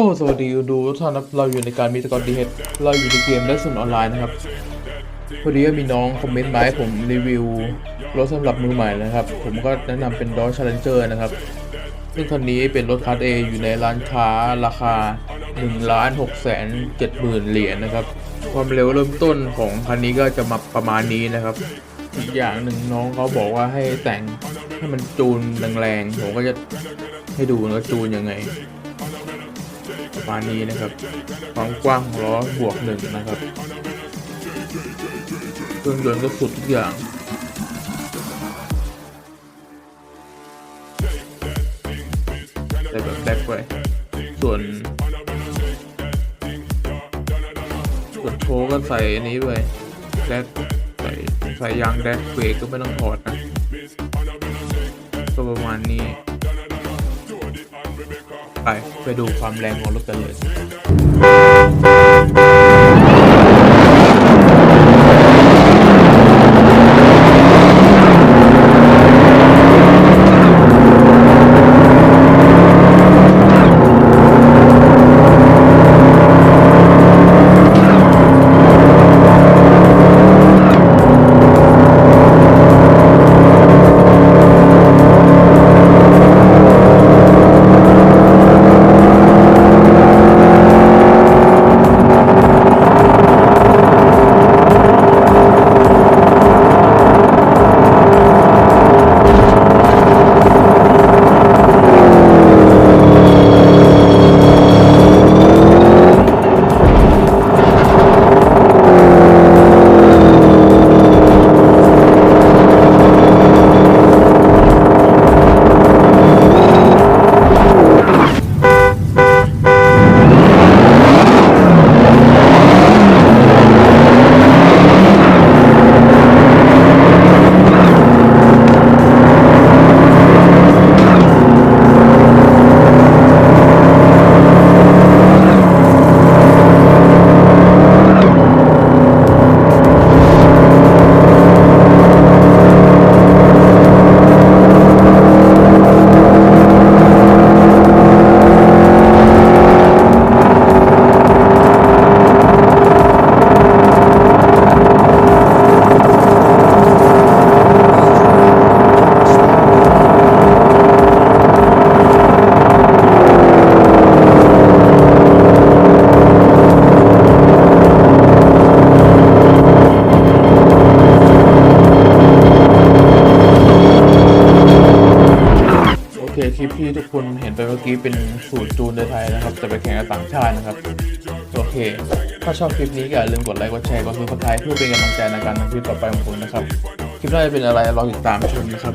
ก็สวัสดีดูทุกท่านนะเราอยู่ในการมีตะกอนดีเฮดเราอยู่ในเกมและส่วนออนไลน์นะครับ พอดีว่ามีน้องคอมเมนต์มาให้ผมรีวิวรถสำหรับมือใหม่นะครับ ผมก็แนะนำเป็น Dodge Challenger นะครับ ซึ่งคันนี้เป็นรถคัส A อยู่ในร้านค้าราคา1ล้าน6แสน7หมื่นเหรียญนะครับ ความเร็วเริ่มต้นของคันนี้ก็จะมาประมาณนี้นะครับ อีกอย่างหนึ่งน้องเขาบอกว่าให้แต่งให้มันจูนแรงๆผมก็จะให้ดูว่าจูนยังไง มาณนี้นะครับ ความกว้างล้อบวกหนึ่งนะครับ เครื่องยนต์ก็สุดทุกอย่างใส่แบบแบ็คไว้ส่วนส่วนโชก็ใส่อันนี้ไปแดกใส่ใส่ยางแดกเบรกก็ไม่ต้องถอดนะก็ประมาณนี้ ไปไปดูความแรงของรถกันเลย คลิปที่ทุกคนเห็นไปเมื่อกี้เป็นสูตรจูนในไทยนะครับ จะไปแข่งกับต่างชาตินะครับ โอเค ถ้าชอบคลิปนี้ก็อย่าลืมกดไลค์กดแชร์กดซับสไครต์เพื่อเป็นกำลังใจในการทำคลิปต่อไปของผมนะครับ คลิปหน้าจะเป็นอะไรรอติดตามชมนะครับ